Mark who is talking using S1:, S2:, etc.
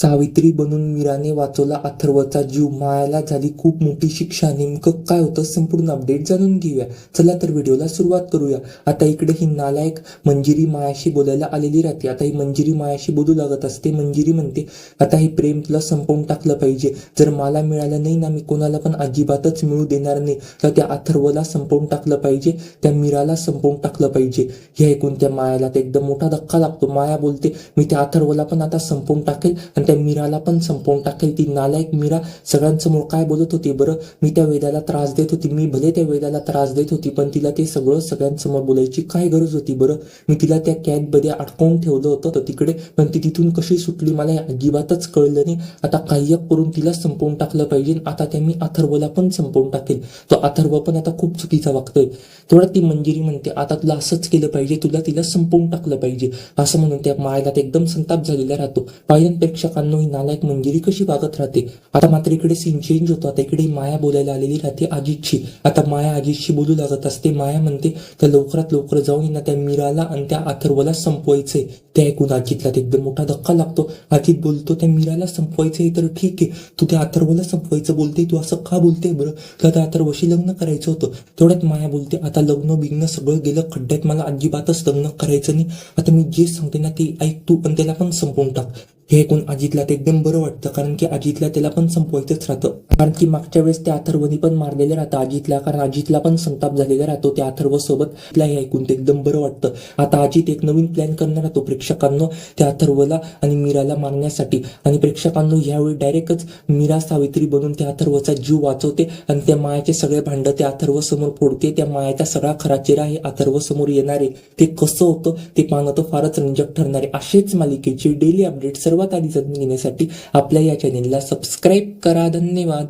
S1: सावित्री बनून मीराने वाचवला अथर्वचा जीव. मायाला झाली खूप मोठी शिक्षा. नेमकं काय होतं संपूर्ण अपडेट जाणून घेऊया. चला तर व्हिडिओला सुरुवात करूया. आता इकडे ही नालायक मंजिरी मायाशी बोलायला आलेली राहते. आता ही मंजिरी मायाशी बोलू लागत असते. मंजिरी म्हणते आता हे प्रेम तुला संपवून टाकलं पाहिजे. जर मला मिळालं नाही ना मी कोणाला पण अजिबातच मिळू देणार नाही. तर त्या अथर्वला संपवून टाकलं पाहिजे. त्या मीराला संपवून टाकलं पाहिजे. हे ऐकून त्या मायाला तर एकदम मोठा धक्का लागतो. माया बोलते मी त्या अथर्वला पण आता संपवून टाकेल आणि त्या मीराला पण संपवून टाकेल. ती नालायक मीरा सगळ्यांसमोर काय बोलत होती? बरं मी त्या वेदाला त्रास देत होती. मी भले त्या वेदाला त्रास देत होती पण तिला ते सगळं सगळ्यांसमोर बोलायची काय गरज होती? बरं मी तिला त्या कॅदमध्ये अडकवून ठेवलं होतं तर तिकडे पण ती तिथून कशी सुटली मला अजिबातच कळलं नाही. आता काही करून तिला संपवून टाकलं पाहिजे. आता त्या मी अथर्वला पण संपवून टाकेल. तो अथर्व पण आता खूप चुकीचा वागतोय. तेवढा ती मंजिरी म्हणते आता तुला असंच केलं पाहिजे. तुला तिला संपवून टाकलं पाहिजे. असं म्हणून त्या मायला एकदम संताप झालेला राहतो. पाहिजे प्रेक्षकांनो ही नालायक मंजिरी कशी वागत राहते? आता मात्र इकडे सीन चेंज होतो. आता इकडे माया बोलायला आलेली राहते अजितशी आता माया अजितशी बोलू लागत असते. माया म्हणते तर लवकरात लवकर जाऊन यांना त्या मीराला आणि त्या अथर्वला संपवायचंय. ते ऐकून अजितला एकदम मोठा धक्का लागतो. अजित बोलतो त्या मीराला संपवायचंय तर ठीक आहे. तू त्या अथर्वला संपवायचं बोलते तू असं का बोलते बरं? का त्या अथर्वशी लग्न करायचं होतं. तेवढ्यात माया बोलते आता लग्न बिग्न सगळं गेलं खड्ड्यात मला अजिबातच लग्न करायचं नाही. आता मी जे सांगते ना ते ऐक तू पण त्याला पण संपवून टाक. हे ऐकून अजितला ते एकदम बरं वाटतं कारण की अजितला त्याला पण संपवायचंच राहतं. कारण की मागच्या वेळेस त्या अथर्वनी पण मारलेलं राहतं अजितला कारण अजितला पण संताप झालेला राहतो त्या अथर्व सोबत तिला हे ऐकून ते एकदम बरं वाटतं. आता अजित एक नवीन प्लॅन करणार राहतो प्रेक्षकांना त्या अथर्वला आणि मीराला मारण्यासाठी. आणि प्रेक्षकांनो यावेळी डायरेक्टच मीरा सावित्री बनून त्या अथर्वचा जीव वाचवते आणि त्या मायाचे सगळे भांड त्या अथर्व समोर फोडते. त्या मायाचा सगळा खरा चेहरा हे अथर्व समोर येणारे. ते कसं होतं ते पाहणं तर फारच रंजक ठरणारे. असेच मालिकेचे डेली अपडेट सर्व सर्वात आधी जाणून घेण्यासाठी आपल्या या चॅनेलला सबस्क्राईब करा. धन्यवाद.